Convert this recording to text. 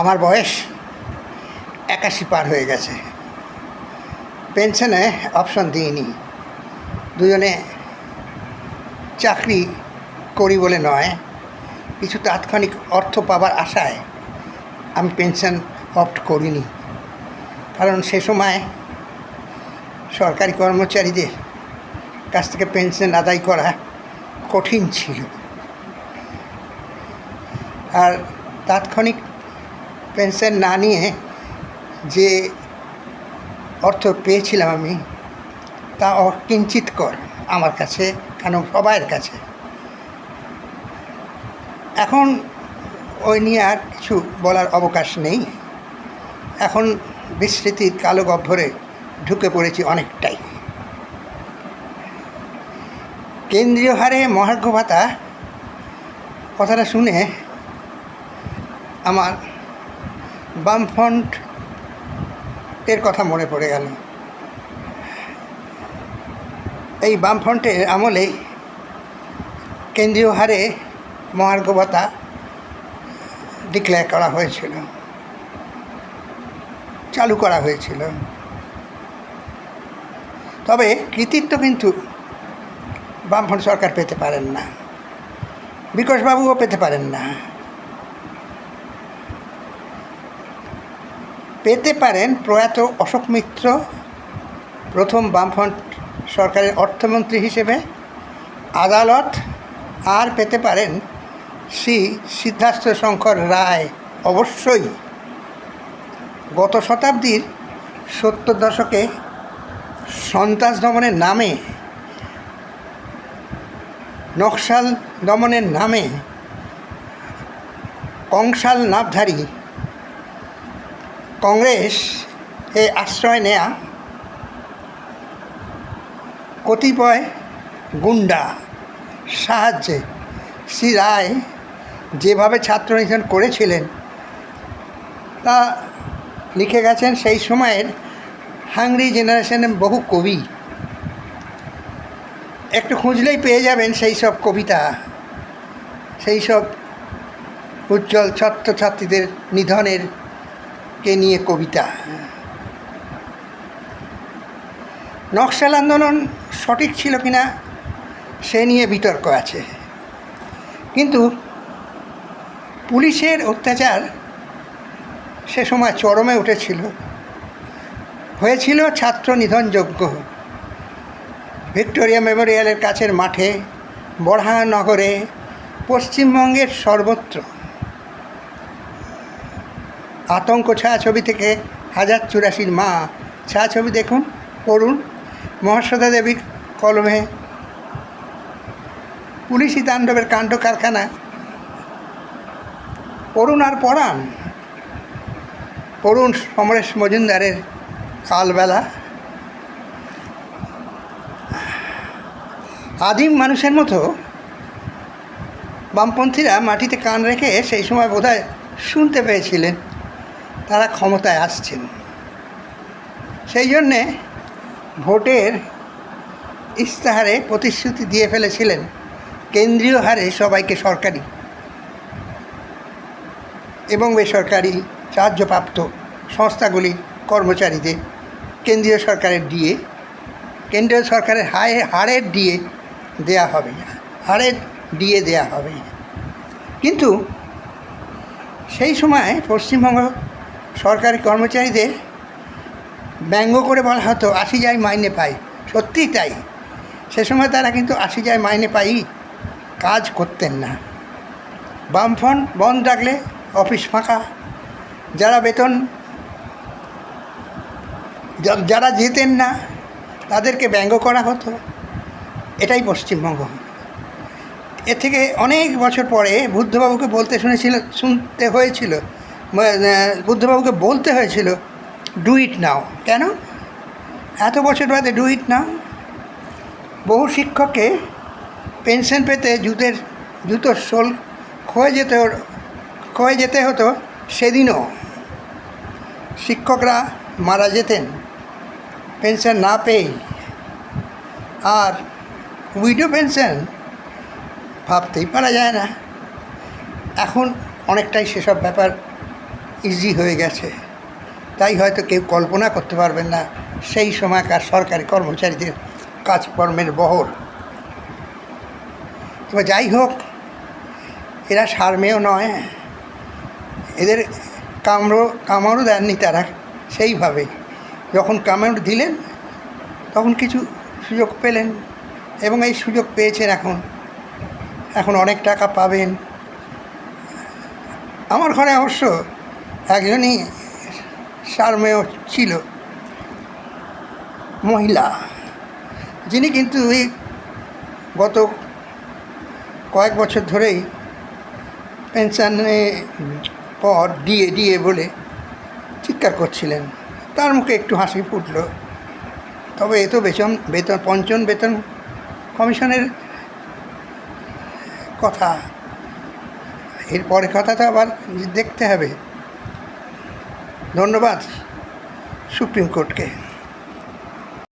আমার বয়স একাশি পার হয়ে গেছে। পেনশনে অপশন দিইনি। দুজনে চাকরি করি বলে নয়, কিছু তাৎক্ষণিক অর্থ পাবার আশায় আমি পেনশন অপ্ট করিনি। কারণ সে সময় সরকারি কর্মচারীদের কাছ থেকে পেনশন আদায় করা কঠিন ছিল। আর তাৎক্ষণিক পেনশন না নিয়ে যে অর্থ পেয়েছিলাম আমি, তা অকিঞ্চিত কর আমার কাছে কেন সবাইয়ের কাছে। এখন ওই নিয়ে আর কিছু বলার অবকাশ নেই। এখন বিস্মৃতির কালো গহ্বরে ঢুকে পড়েছি অনেকটাই। কেন্দ্রীয় হারে মহার্ঘ ভাতা, কথাটা শুনে আমার বামফ্রন্ট এর কথা মনে পড়ে গেল। এই বামফ্রন্টের আমলে কেন্দ্রীয় হারে মহার্ঘ ভাতা ডিক্লেয়ার করা হয়েছিল। চালু করা হয়েছিল। তবে কৃতিত্ব কিন্তু বামফ্রন্ট সরকার পেতে পারেন না। বিকাশবাবুও পেতে পারেন না। পেতে পারেন প্রয়াত অশোক মিত্র, প্রথম বামফ্রন্ট সরকারের অর্থমন্ত্রী হিসেবে। আদালত আর পেতে পারেন শ্রী সিদ্ধার্থ শঙ্কর রায়। অবশ্যই গত শতাব্দীর সত্তর দশকে সন্ত্রাস দমনের নামে, নকশাল দমনের নামে কংসাল নামধারী কংগ্রেস এ আশ্রয় নেয়া কতিপয় গুন্ডা সাহায্যে শ্রী রায় যেভাবে ছাত্র নিধন করেছিলেন, তা লিখে গেছেন সেই সময়ের হাংরি জেনারেশনের বহু কবি। একটু খুঁজলেই পেয়ে যাবেন সেই সব কবিতা, সেই সব উজ্জ্বল ছাত্রছাত্রীদের নিধনের কে নিয়ে কবিতা? নকশাল আন্দোলন সঠিক ছিল কিনা, সে নিয়ে বিতর্ক আছে। কিন্তু পুলিশের অত্যাচার সে সময় চরমে উঠেছিল। হয়েছিল ছাত্র নিধনযোগ্য ভিক্টোরিয়া মেমোরিয়ালের কাছের মাঠে বড়হানগরে পশ্চিমবঙ্গের সর্বত্র। আতঙ্ক ছায়াছবি থেকে হাজার চুরাশির মা। ছায়াছবি দেখুন, পড়ুন। মহাশ্রদা দেবীর কলমে। পুলিশি তাণ্ডবের কাণ্ড কারখানা। পড়ুন আর পড়ান। পড়ুন সমরেশ মজুমদারের কালবেলা। আদিম মানুষের মতো বামপন্থীরা মাটিতে কান রেখে সেই সময় বোধহয় শুনতে পেয়েছিলেন। তারা ক্ষমতায় আসছেন। সেই জন্যে ভোটের ইস্তাহারে প্রতিশ্রুতি দিয়ে ফেলেছিলেন কেন্দ্রীয় হারে সবাইকে সরকারি এবং বেসরকারি সাহায্যপ্রাপ্ত সংস্থাগুলি কর্মচারীদের কেন্দ্রীয় সরকারের ডিএ, কেন্দ্রীয় সরকারের হায়, হারের ডিএ দেয়া হবে হারের ডিএ দেয়া হবে কিন্তু সেই সময় পশ্চিমবঙ্গ সরকারি কর্মচারীদের ব্যঙ্গ করে বলা হতো, আশি যায় মাইনে পাই। সত্যিই তাই। সে সময় তারা কিন্তু আশি যায় মাইনে পাই কাজ করতেন না। বামফ্রন্ট বন্ধ ডাকলে অফিস ফাঁকা। যারা বেতন যারা যেতেন না, তাদেরকে ব্যঙ্গ করা হতো। এটাই পশ্চিমবঙ্গ। এর থেকে অনেক বছর পরে বুদ্ধবাবুকে বলতে শুনেছিল শুনতে হয়েছিল বুদ্ধবাবুকে বলতে হয়েছিল ডু ইট নাও কেন? এত বছর বাদে ডু ইট নাও বহু শিক্ষককে পেনশন পেতে জুতের, জুতোর সোল ক্ষয়ে যেতে ক্ষয়ে যেতে হতো সেদিনও। শিক্ষকরা মারা যেতেন, পেনশন না পেয়েই। আর উইডো পেনশন ভাবতেই পারা যায় না। এখন অনেকটাই সেসব ব্যাপার ইজি হয়ে গেছে। তাই হয়তো কেউ কল্পনা করতে পারবেন না, সেই সময়কার সরকারি কর্মচারীদের কাজকর্মের বহর। তবে যাই হোক, এরা সারমেয় নয়। এদের কামড়ো কামড়ও দেননি তারা সেইভাবে। যখন কামড় দিলেন, তখন কিছু সুযোগ পেলেন এবং এই সুযোগ পেয়েছেন এখন। এখন অনেক টাকা পাবেন। আমার ঘরে অবশ্য একজনই সারমেয় ছিল, মহিলা। যিনি কিন্তু এই গত কয়েক বছর ধরেই পেনশনে পর দিয়ে দিয়ে বলে চিৎকার করছিলেন। তার মুখে একটু হাসি ফুটলো। তবে এ তো বেতন বেতন, পঞ্চম বেতন কমিশনের কথা। এরপরে কথা তো আবার দেখতে হবে। ধন্যবাদ সুপ্রিম কোর্টকে।